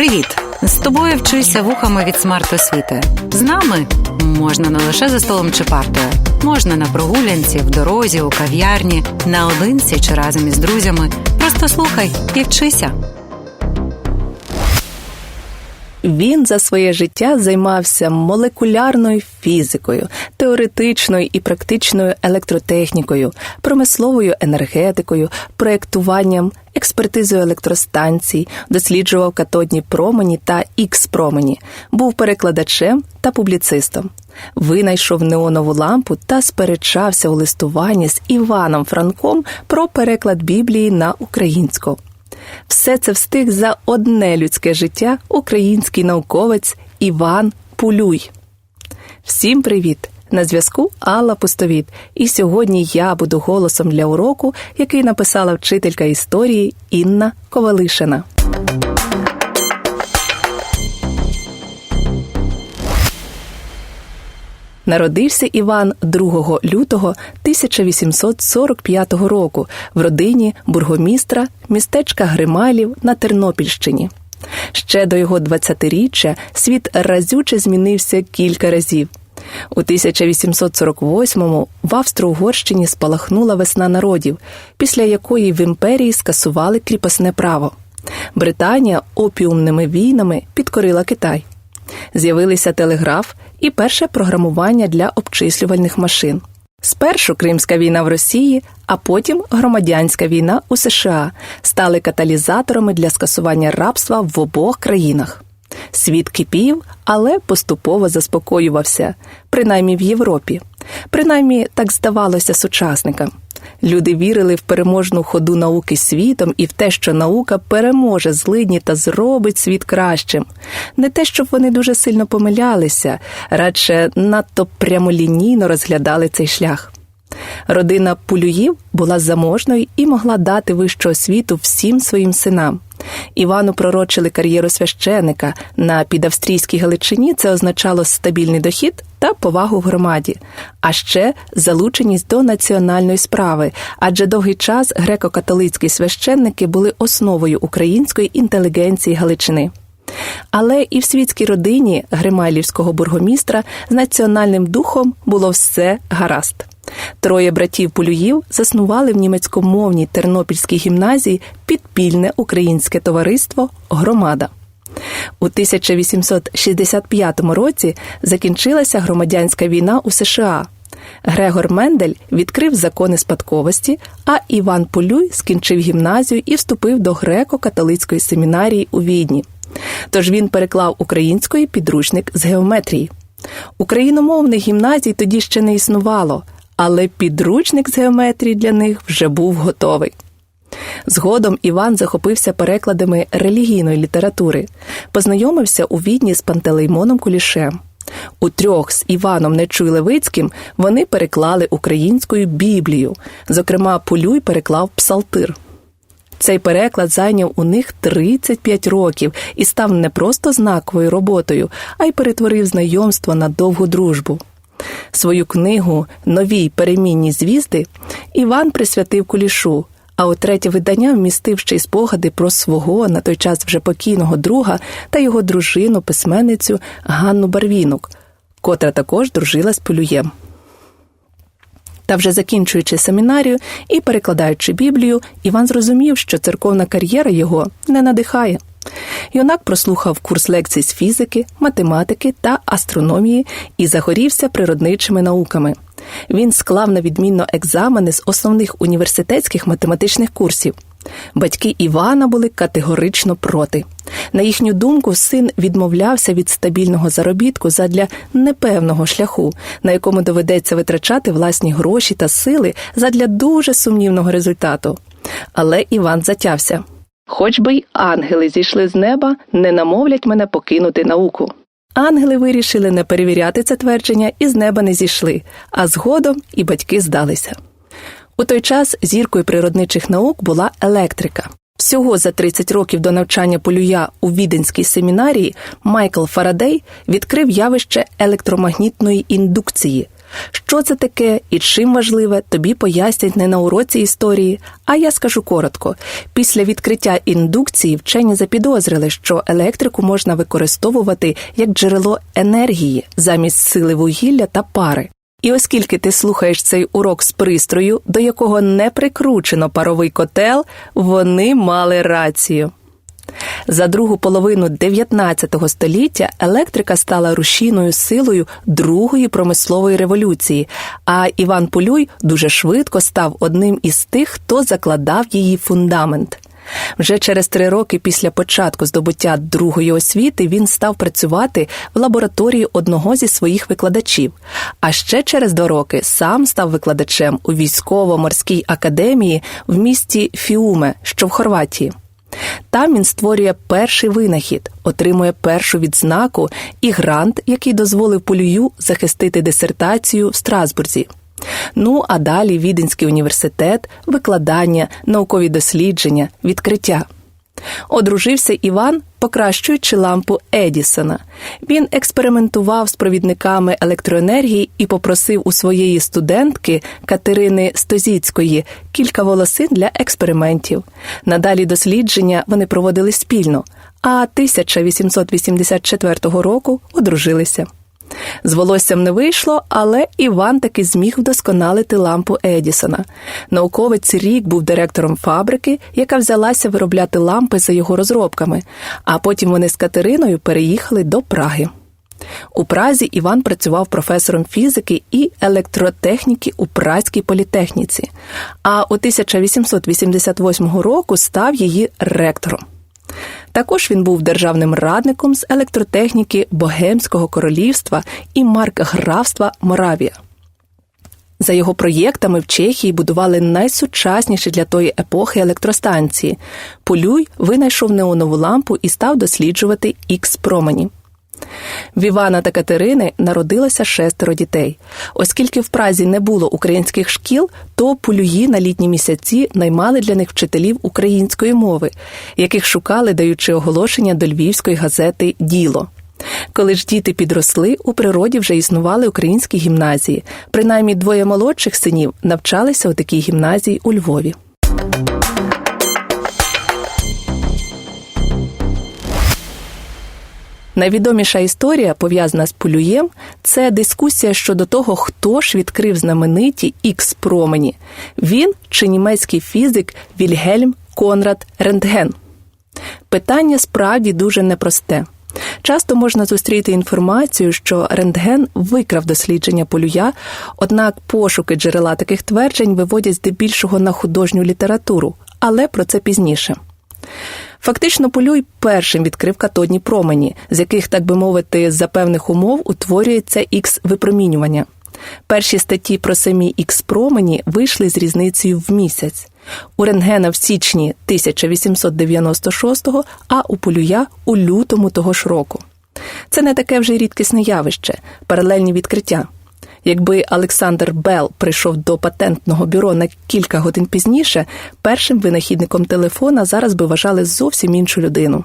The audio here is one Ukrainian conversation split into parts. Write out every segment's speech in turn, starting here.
Привіт! З тобою вчися вухами від смарт-освіти. З нами можна не лише за столом чи партою, можна на прогулянці, в дорозі, у кав'ярні, наодинці чи разом із друзями. Просто слухай і вчися. Він за своє життя займався молекулярною фізикою, теоретичною і практичною електротехнікою, промисловою енергетикою, проєктуванням, експертизою електростанцій, досліджував катодні промені та ікс-промені, був перекладачем та публіцистом. Винайшов неонову лампу та сперечався у листуванні з Іваном Франком про переклад Біблії на українську. Все це встиг за одне людське життя український науковець Іван Пулюй. Всім привіт! На зв'язку Алла Пустовіт. І сьогодні я буду голосом для уроку, який написала вчителька історії Інна Ковалишина. Народився Іван 2 лютого 1845 року в родині бургомістра містечка Грималів на Тернопільщині. Ще до його 20-річчя світ разюче змінився кілька разів. У 1848-му в Австро-Угорщині спалахнула весна народів, після якої в імперії скасували кріпосне право. Британія опіумними війнами підкорила Китай. З'явилися телеграф і перше програмування для обчислювальних машин. Спершу Кримська війна в Росії, а потім громадянська війна у США стали каталізаторами для скасування рабства в обох країнах. Світ кипів, але поступово заспокоювався, принаймні в Європі. Принаймні так здавалося сучасникам. Люди вірили в переможну ходу науки світом і в те, що наука переможе злидні та зробить світ кращим. Не те, щоб вони дуже сильно помилялися, радше надто прямолінійно розглядали цей шлях. Родина Пулюїв була заможною і могла дати вищу освіту всім своїм синам. Івану пророчили кар'єру священика на підавстрійській Галичині. Це означало стабільний дохід та повагу в громаді, а ще залученість до національної справи, адже довгий час греко-католицькі священники були основою української інтелігенції Галичини. Але і в світській родині гримайлівського бургомістра з національним духом було все гаразд. Троє братів Полюїв заснували в німецькомовній Тернопільській гімназії підпільне українське товариство Громада. У 1865 році закінчилася громадянська війна у США. Грегор Мендель відкрив закони спадковості, а Іван Полюй скінчив гімназію і вступив до греко-католицької семінарії у Відні. Тож він переклав українською підручник з геометрії. Україномовних гімназій тоді ще не існувало, але підручник з геометрії для них вже був готовий. Згодом Іван захопився перекладами релігійної літератури, познайомився у відні з Пантелеймоном Кулішем. У трьох з Іваном Нечуй-Левицьким вони переклали українською Біблію, зокрема, Полюй переклав Псалтир. Цей переклад зайняв у них 35 років і став не просто знаковою роботою, а й перетворив знайомство на довгу дружбу. Свою книгу Нові перемінні звізди Іван присвятив кулішу, а у третє видання вмістив ще й спогади про свого на той час вже покійного друга та його дружину, письменницю Ганну Барвінок, котра також дружила з Полюєм. Та вже закінчуючи семінарію і перекладаючи Біблію, Іван зрозумів, що церковна кар'єра його не надихає. Юнак прослухав курс лекцій з фізики, математики та астрономії і загорівся природничими науками. Він склав на відмінно екзамени з основних університетських математичних курсів. Батьки Івана були категорично проти. На їхню думку, син відмовлявся від стабільного заробітку задля непевного шляху, на якому доведеться витрачати власні гроші та сили задля дуже сумнівного результату. Але Іван затявся. Хоч би й ангели зійшли з неба, не намовлять мене покинути науку. Ангели вирішили не перевіряти це твердження і з неба не зійшли, а згодом і батьки здалися. У той час зіркою природничих наук була електрика. Всього за 30 років до навчання полюя у віденській семінарії Майкл Фарадей відкрив явище електромагнітної індукції. Що це таке і чим важливе, тобі пояснять не на уроці історії, а я скажу коротко. Після відкриття індукції вчені запідозрили, що електрику можна використовувати як джерело енергії замість сили вугілля та пари. І оскільки ти слухаєш цей урок з пристрою, до якого не прикручено паровий котел, вони мали рацію. За другу половину 19 століття електрика стала рушійною силою другої промислової революції, а Іван Полюй дуже швидко став одним із тих, хто закладав її фундамент. Вже через три роки після початку здобуття другої освіти він став працювати в лабораторії одного зі своїх викладачів. А ще через два роки сам став викладачем у військово-морській академії в місті Фіуме, що в Хорватії. Там він створює перший винахід, отримує першу відзнаку і грант, який дозволив полюю захистити дисертацію в Страсбурзі. Ну а далі Віденський університет, викладання, наукові дослідження, відкриття. Одружився Іван, покращуючи лампу Едісона. Він експериментував з провідниками електроенергії і попросив у своєї студентки Катерини Стозіцької кілька волосин для експериментів. Надалі дослідження вони проводили спільно, а 1884 року одружилися. З волоссям не вийшло, але Іван таки зміг вдосконалити лампу Едісона. Науковець рік був директором фабрики, яка взялася виробляти лампи за його розробками, а потім вони з Катериною переїхали до Праги. У Празі Іван працював професором фізики і електротехніки у Празькій політехніці, а у 1888 року став її ректором. Також він був державним радником з електротехніки Богемського королівства і маркграфства Моравія. За його проєктами в Чехії будували найсучасніші для тої епохи електростанції. Полюй винайшов неонову лампу і став досліджувати ікс промені. В Івана та Катерини народилося шестеро дітей. Оскільки в Празі не було українських шкіл, то полюї на літні місяці наймали для них вчителів української мови, яких шукали, даючи оголошення до львівської газети Діло. Коли ж діти підросли, у природі вже існували українські гімназії. Принаймні двоє молодших синів навчалися у такій гімназії у Львові. Найвідоміша історія, пов'язана з полюєм, це дискусія щодо того, хто ж відкрив знамениті ікс промені він чи німецький фізик Вільгельм Конрад Рентген. Питання справді дуже непросте. Часто можна зустріти інформацію, що рентген викрав дослідження полюя, однак пошуки джерела таких тверджень виводять здебільшого на художню літературу, але про це пізніше. Фактично, полюй першим відкрив катодні промені, з яких, так би мовити, за певних умов утворюється ікс випромінювання. Перші статті про самі ікс промені вийшли з різницею в місяць. У рентгена в січні 1896-го, а у полюя у лютому того ж року. Це не таке вже й рідкісне явище, паралельні відкриття. Якби Олександр Белл прийшов до патентного бюро на кілька годин пізніше, першим винахідником телефона зараз би вважали зовсім іншу людину.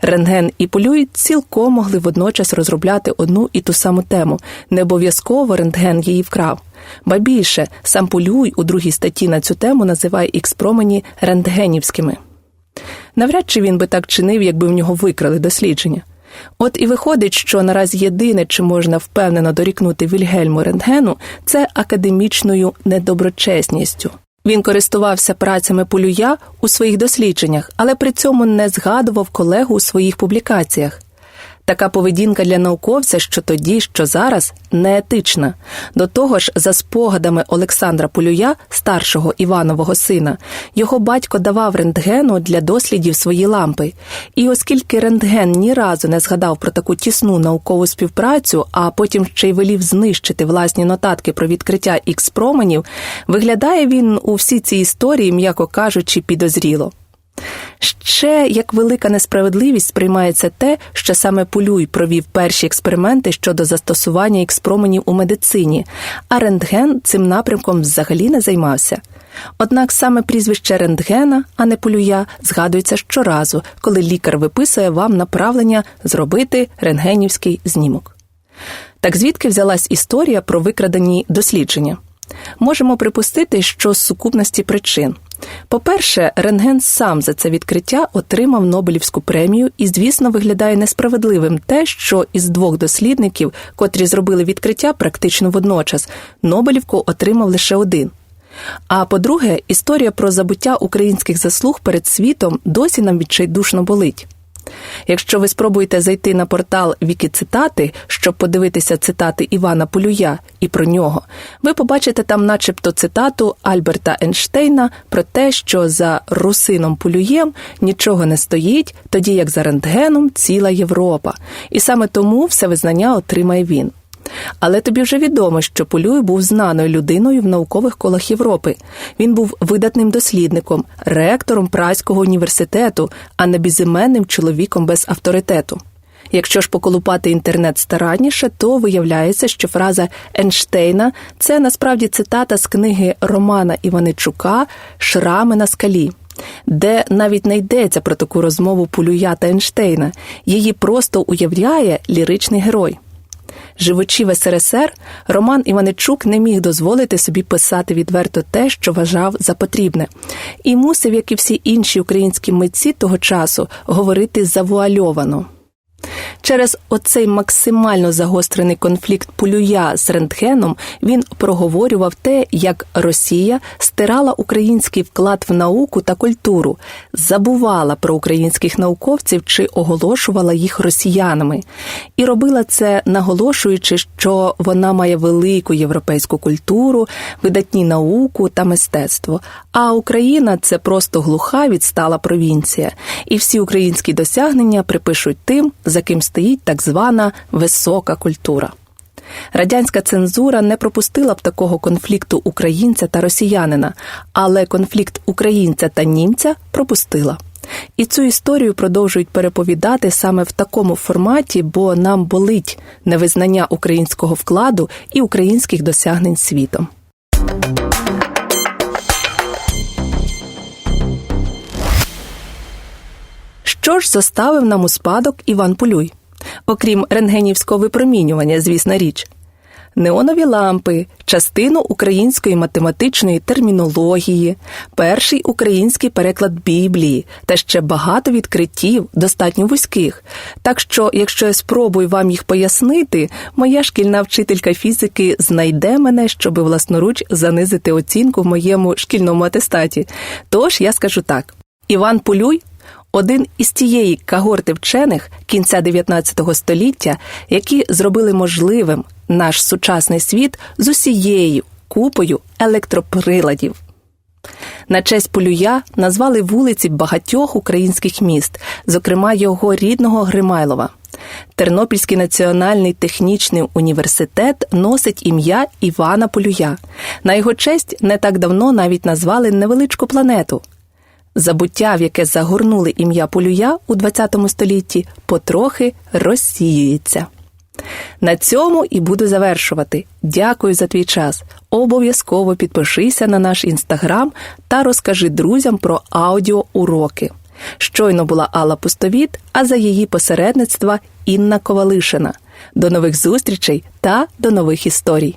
Рентген і полюй цілком могли водночас розробляти одну і ту саму тему. Не обов'язково рентген її вкрав. Ба більше сам полюй у другій статті на цю тему називає ікс-промені рентгенівськими. Навряд чи він би так чинив, якби в нього викрали дослідження. От і виходить, що наразі єдине, чи можна впевнено дорікнути Вільгельму Рентгену, це академічною недоброчесністю. Він користувався працями полюя у своїх дослідженнях, але при цьому не згадував колегу у своїх публікаціях. Така поведінка для науковця, що тоді, що зараз, неетична. До того ж, за спогадами Олександра Полюя, старшого Іванового сина, його батько давав рентгену для дослідів свої лампи. І оскільки рентген ні разу не згадав про таку тісну наукову співпрацю, а потім ще й велів знищити власні нотатки про відкриття ікс променів, виглядає він у всі ці історії, м'яко кажучи, підозріло. Ще як велика несправедливість сприймається те, що саме Полюй провів перші експерименти щодо застосування ікспроменів у медицині, а рентген цим напрямком взагалі не займався. Однак саме прізвище рентгена, а не полюя, згадується щоразу, коли лікар виписує вам направлення зробити рентгенівський знімок. Так звідки взялась історія про викрадені дослідження? Можемо припустити, що з сукупності причин. По-перше, Рентген сам за це відкриття отримав Нобелівську премію, і, звісно, виглядає несправедливим те, що із двох дослідників, котрі зробили відкриття практично водночас, Нобелівку отримав лише один. А по-друге, історія про забуття українських заслуг перед світом досі нам відчайдушно болить. Якщо ви спробуєте зайти на портал Вікіцитати, щоб подивитися цитати Івана Полюя і про нього, ви побачите там, начебто, цитату Альберта Ейнштейна про те, що за русином Полюєм нічого не стоїть, тоді як за рентгеном ціла Європа, і саме тому все визнання отримає він. Але тобі вже відомо, що Полюй був знаною людиною в наукових колах Європи. Він був видатним дослідником, ректором Празького університету, а не безіменним чоловіком без авторитету. Якщо ж поколупати інтернет старанніше, то виявляється, що фраза Ейнштейна – це насправді цитата з книги Романа Іваничука Шрами на скалі. Де навіть не йдеться про таку розмову Полюя та Ейнштейна, її просто уявляє ліричний герой. Живучи в СРСР, Роман Іваничук не міг дозволити собі писати відверто те, що вважав за потрібне, і мусив, як і всі інші українські митці того часу, говорити завуальовано. Через оцей максимально загострений конфлікт Полюя з рентгеном він проговорював те, як Росія стирала український вклад в науку та культуру, забувала про українських науковців чи оголошувала їх росіянами, і робила це, наголошуючи, що вона має велику європейську культуру, видатні науку та мистецтво. А Україна це просто глуха відстала провінція, і всі українські досягнення припишуть тим, за ким стоїть так звана висока культура. Радянська цензура не пропустила б такого конфлікту українця та росіянина, але конфлікт українця та німця пропустила. І цю історію продовжують переповідати саме в такому форматі, бо нам болить невизнання українського вкладу і українських досягнень світом. Що ж заставив нам у спадок Іван Полюй? Окрім рентгенівського випромінювання, звісна річ. Неонові лампи, частину української математичної термінології, перший український переклад Біблії та ще багато відкриттів, достатньо вузьких. Так що, якщо я спробую вам їх пояснити, моя шкільна вчителька фізики знайде мене, щоб власноруч занизити оцінку в моєму шкільному атестаті. Тож я скажу так: Іван Полюй один із тієї кагорти вчених кінця 19 століття, які зробили можливим наш сучасний світ з усією купою електроприладів. На честь Полюя назвали вулиці багатьох українських міст, зокрема його рідного Гримайлова. Тернопільський національний технічний університет носить ім'я Івана Полюя. На його честь не так давно навіть назвали невеличку планету. Забуття, в яке загорнули ім'я Полюя у ХХ столітті, потрохи розсіюється. На цьому і буду завершувати. Дякую за твій час. Обов'язково підпишися на наш інстаграм та розкажи друзям про аудіоуроки. Щойно була Алла Пустовіт, а за її посередництва Інна Ковалишина. До нових зустрічей та до нових історій.